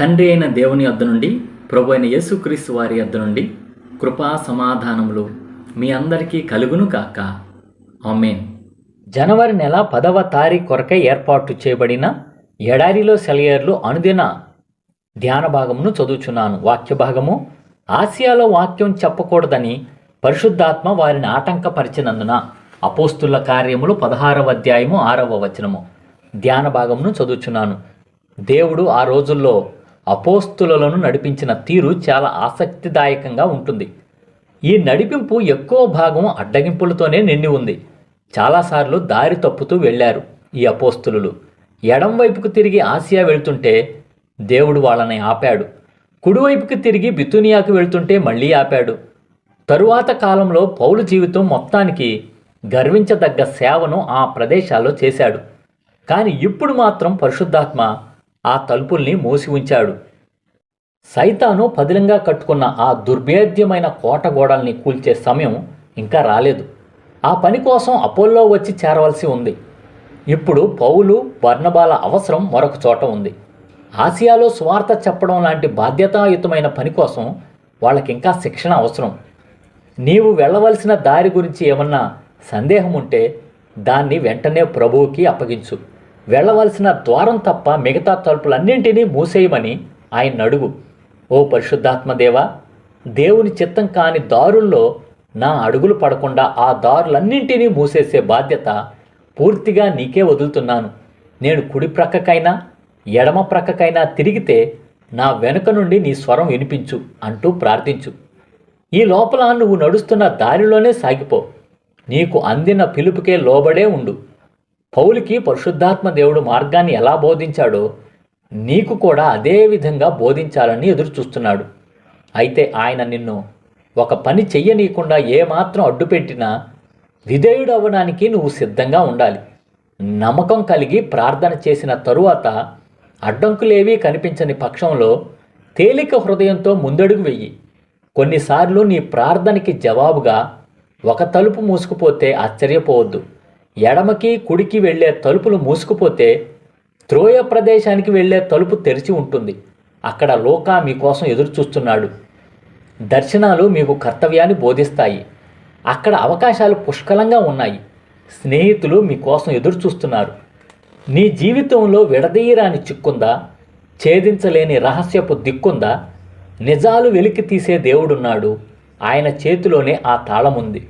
తండ్రి అయిన దేవుని వద్ద నుండి ప్రభు అయిన యేసుక్రీస్తు వారి వద్ద నుండి కృపా సమాధానములు మీ అందరికీ కలుగును కాక ఆమెన్. జనవరి నెల పదవ తారీఖు కొరకై ఏర్పాటు చేయబడిన ఎడారిలో సెలయర్లు అనుదిన ధ్యాన భాగమును చదువుచున్నాను. వాక్య భాగము ఆసియాలో వాక్యం చెప్పకూడదని పరిశుద్ధాత్మ వారిని ఆటంకపరిచినందున అపోస్తుల కార్యములు పదహారవ అధ్యాయము ఆరవ వచనము. ధ్యాన భాగమును చదువుచున్నాను. దేవుడు ఆ రోజుల్లో అపోస్తులను నడిపించిన తీరు చాలా ఆసక్తిదాయకంగా ఉంటుంది. ఈ నడిపింపు ఎక్కువ భాగం అడ్డగింపులతోనే నిండి ఉంది. చాలాసార్లు దారి తప్పుతూ వెళ్ళారు ఈ అపోస్తులు. ఎడం వైపుకు తిరిగి ఆసియా వెళ్తుంటే దేవుడు వాళ్ళని ఆపాడు. కుడివైపుకి తిరిగి బితునియాకు వెళ్తుంటే మళ్ళీ ఆపాడు. తరువాత కాలంలో పౌలు జీవితం మొత్తానికి గర్వించదగ్గ సేవను ఆ ప్రదేశాల్లో చేశాడు. కానీ ఇప్పుడు మాత్రం పరిశుద్ధాత్మ ఆ తలుపుల్ని మూసి ఉంచాడు. సైతాను పదిలంగా కట్టుకున్న ఆ దుర్భేద్యమైన కోట గోడల్ని కూల్చే సమయం ఇంకా రాలేదు. ఆ పని కోసం అపోల్లో వచ్చి చేరవలసి ఉంది. ఇప్పుడు పౌలు వర్ణబాల అవసరం మరొక చోట ఉంది. ఆసియాలో స్వార్థ చెప్పడం లాంటి బాధ్యతాయుతమైన పని కోసం వాళ్ళకి ఇంకా శిక్షణ అవసరం. నీవు వెళ్ళవలసిన దారి గురించి ఏమన్నా సందేహం ఉంటే దాన్ని వెంటనే ప్రభువుకి అప్పగించు. వెళ్ళవలసిన ద్వారం తప్ప మిగతా తలుపులన్నింటినీ మూసేయమని ఆయన అడుగు. ఓ పరిశుద్ధాత్మదేవా దేవుని చిత్తం కాని దారుల్లో నా అడుగులు పడకుండా ఆ దారులన్నింటినీ మూసేసే బాధ్యత పూర్తిగా నీకే వదులుతున్నాను. నేను కుడి ప్రక్కకైనా ఎడమ ప్రక్కకైనా తిరిగితే నా వెనుక నుండి నీ స్వరం వినిపించు అంటూ ప్రార్థించు. ఈ లోపల నువ్వు నడుస్తున్న దారిలోనే సాగిపో. నీకు అందిన పిలుపుకే లోబడే ఉండు. పౌలికి పరిశుద్ధాత్మ దేవుడు మార్గాన్ని ఎలా బోధించాడో నీకు కూడా అదే విధంగా బోధించాలని ఎదురు చూస్తున్నాడు అయితే ఆయన నిన్ను ఒక పని చెయ్యనీయకుండా ఏమాత్రం అడ్డుపెట్టినా విధేయుడు అవ్వడానికి నువ్వు సిద్ధంగా ఉండాలి. నమ్మకం కలిగి ప్రార్థన చేసిన తరువాత అడ్డంకులేవీ కనిపించని పక్షంలో తేలిక హృదయంతో ముందడుగు వెయ్యి కొన్నిసార్లు నీ ప్రార్థనకి జవాబుగా ఒక తలుపు మూసుకుపోతే ఆశ్చర్యపోవద్దు. ఎడమకి కుడికి వెళ్ళే తలుపులు మూసుకుపోతే త్రోయ ప్రదేశానికి వెళ్ళే తలుపు తెరిచి ఉంటుంది. అక్కడ లోకా మీకోసం ఎదురు చూస్తున్నాడు దర్శనాలు మీకు కర్తవ్యాన్ని బోధిస్తాయి. అక్కడ అవకాశాలు పుష్కలంగా ఉన్నాయి. స్నేహితులు మీకోసం ఎదురు చూస్తున్నారు నీ జీవితంలో విడదీయరాని చిక్కుందా? ఛేదించలేని రహస్యపు దిక్కుందా? నిజాలు వెలికి తీసే దేవుడున్నాడు. ఆయన చేతిలోనే ఆ తాళముంది.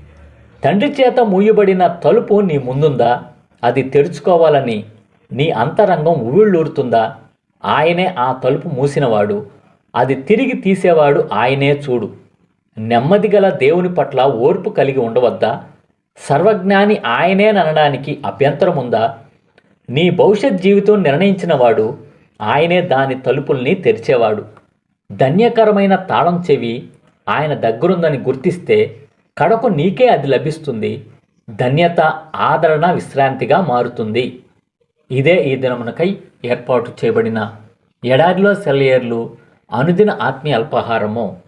తండ్రి చేత మూయబడిన తలుపు నీ ముందుందా? అది తెరుచుకోవాలని నీ అంతరంగం ఉవ్విళ్ళూరుతుందా ఆయనే ఆ తలుపు మూసినవాడు. అది తిరిగి తీసేవాడు ఆయనే చూడు. నెమ్మది గల దేవుని పట్ల ఓర్పు కలిగి ఉండవద్దా? సర్వజ్ఞాని ఆయనేననడానికి అభ్యంతరం ఉందా నీ భవిష్యత్ జీవితం నిర్ణయించినవాడు ఆయనే దాని తలుపుల్ని తెరిచేవాడు. ధన్యకరమైన తాళం చెవి ఆయన దగ్గరుందని గుర్తిస్తే కడకు నీకే అది లభిస్తుంది. ధన్యత ఆదరణ విశ్రాంతిగా మారుతుంది. ఇదే ఈ దినమునకై ఏర్పాటు చేయబడిన ఎడారిలో సెలయర్లు అనుదిన ఆత్మీయ అల్పాహారము.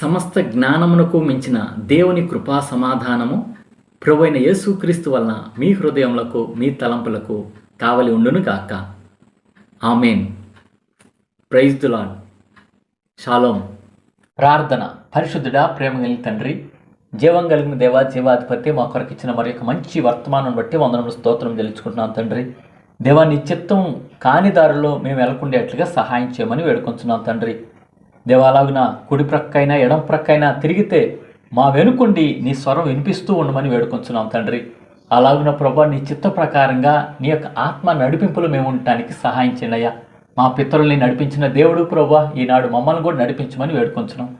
సమస్త జ్ఞానమునకు మించిన దేవుని కృపా సమాధానము ప్రభువైన యేసుక్రీస్తు వలన మీ హృదయములకు మీ తలంపులకు కావలి ఉండును గాక. ఆమెన్. ప్రైజ్ దులాన్ షాలోం. ప్రార్థన. పరిశుద్ధుడా ప్రేమ కలిగిన తండ్రి జీవం కలిగిన దేవా జీవాధిపతి మా కొరకు ఇచ్చిన మరి యొక్క మంచి వర్తమానం బట్టి వందనములు స్తోత్రం తెలుసుకుంటున్నాం తండ్రి. దేవా నీ చిత్తం కాని దారిలో మేము వెళ్ళకుండేట్లుగా సహాయం చేయమని వేడుకొంచున్నాం తండ్రి. దేవాలాగున కుడి ప్రక్కైనా ఎడం ప్రక్కైనా తిరిగితే మా వెనుకుండి నీ స్వరం వినిపిస్తూ ఉండమని వేడుకొంచున్నాం తండ్రి. అలాగున ప్రభా నీ చిత్త ప్రకారంగా నీ యొక్క ఆత్మ నడిపింపులు మేము ఉండటానికి సహాయం చేయండి మా పితరుల్ని నడిపించిన దేవుడు ప్రభా ఈనాడు మమ్మల్ని కూడా నడిపించమని వేడుకొంచున్నాం.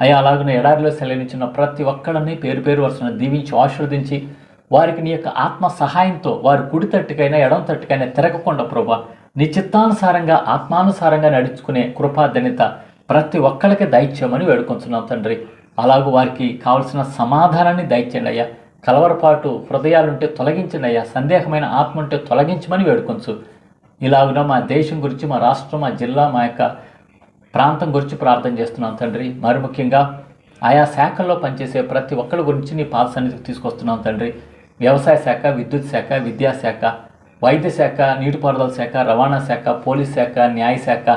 అయ్యా అలాగనే ఎడారిలో సెలవించిన ప్రతి ఒక్కళ్ళని పేరు పేరు వరుసన దీవించి ఆశీర్వదించి వారికి నీ యొక్క ఆత్మ సహాయంతో వారు కుడి తట్టుకైనా ఎడం తట్టుకైనా తిరగకుండా ప్రభా నీ చిత్తానుసారంగా ఆత్మానుసారంగా నడుచుకునే కృపాధన్యత ప్రతి ఒక్కరికి దయచేయమని వేడుకొంచున్నాం తండ్రి. అలాగూ వారికి కావలసిన సమాధానాన్ని దయచేయండి అయ్యా. కలవరపాటు హృదయాలుంటే తొలగించండి అయ్యా. సందేహమైన ఆత్మ ఉంటే తొలగించమని వేడుకొంచు. ఇలాగున మా దేశం గురించి మా రాష్ట్రం మా జిల్లా మా యొక్క ప్రాంతం గురించి ప్రార్థన చేస్తున్నాం తండ్రి. మరి ముఖ్యంగా ఆయా శాఖల్లో పనిచేసే ప్రతి ఒక్కరి గురించి నీ పాద సన్నిధికి తీసుకొస్తున్నాం తండ్రి. వ్యవసాయ శాఖ విద్యుత్ శాఖ విద్యాశాఖ వైద్య శాఖ నీటిపారుదల శాఖ రవాణా శాఖ పోలీస్ శాఖ న్యాయ శాఖ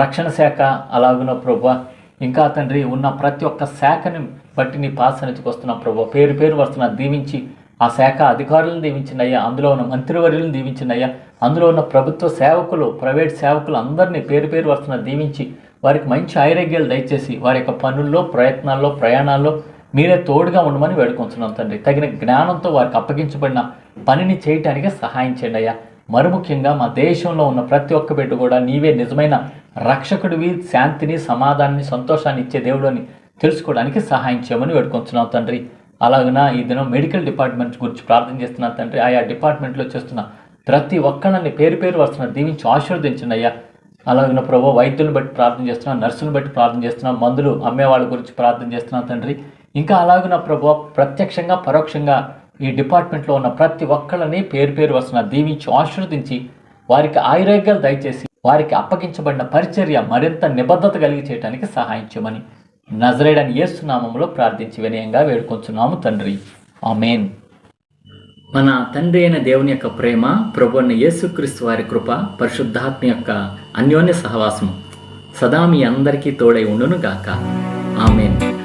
రక్షణ శాఖ అలాగున ప్రభు. ఇంకా తండ్రి ఉన్న ప్రతి ఒక్క శాఖని బట్టి నీ పాద సన్నిధికి వస్తున్నాం ప్రభు. పేరు పేరు వస్తున్న దీవించి ఆ శాఖ అధికారులను దీవించినయ్యా అందులో ఉన్న మంత్రివర్యులను దీవించినయ్యా అందులో ఉన్న ప్రభుత్వ సేవకులు ప్రైవేట్ సేవకులు అందరినీ పేరు పేరు వస్తున్న దీవించి వారికి మంచి ఆరోగ్యాలు దయచేసి వారి యొక్క పనుల్లో ప్రయత్నాల్లో ప్రయాణాల్లో మీరే తోడుగా ఉండమని వేడుకొంచున్నాం తండ్రి. తగిన జ్ఞానంతో వారికి అప్పగించబడిన పనిని చేయటానికి సహాయం చేయండి అయ్యా మరి ముఖ్యంగా మా దేశంలో ఉన్న ప్రతి ఒక్క బిడ్డ కూడా నీవే నిజమైన రక్షకుడివి శాంతిని సమాధానాన్ని సంతోషాన్ని ఇచ్చే దేవుడు అని తెలుసుకోవడానికి సహాయం చేయమని వేడుకొంచున్నాం తండ్రి. అలాగన ఈ దినం మెడికల్ డిపార్ట్మెంట్ గురించి ప్రార్థన చేస్తున్నా తండ్రి. ఆయా డిపార్ట్మెంట్లో చేస్తున్న ప్రతి ఒక్కళ్ళని పేరు పేరు వస్తున్న దీవించి ఆశీర్వదించండి అయ్యా. అలాగిన ప్రభు వైద్యులను బట్టి ప్రార్థన చేస్తున్నాం నర్సులను బట్టి ప్రార్థన చేస్తున్నాం మందులు అమ్మే వాళ్ళ గురించి ప్రార్థన చేస్తున్నాం తండ్రి. ఇంకా అలాగిన ప్రభు ప్రత్యక్షంగా పరోక్షంగా ఈ డిపార్ట్మెంట్లో ఉన్న ప్రతి ఒక్కళ్ళని పేరు పేరు వస్తున్న దీవించి ఆశీర్వదించి వారికి ఆయురోగ్యాలు దయచేసి వారికి అప్పగించబడిన పరిచర్య మరింత నిబద్ధత కలిగి చేయడానికి సహాయం చేయమని నజరేడని యేసునామంలో ప్రార్థించి వినయంగా వేడుకొంచున్నాము తండ్రి. ఆమెన్. మన తండ్రి అయిన దేవుని యొక్క ప్రేమ ప్రభున్న యేసుక్రీస్తు వారి కృప పరిశుద్ధాత్మ యొక్క అన్యోన్య సహవాసం సదా మీ అందరికీ తోడై ఉండును గాక ఆమెన్.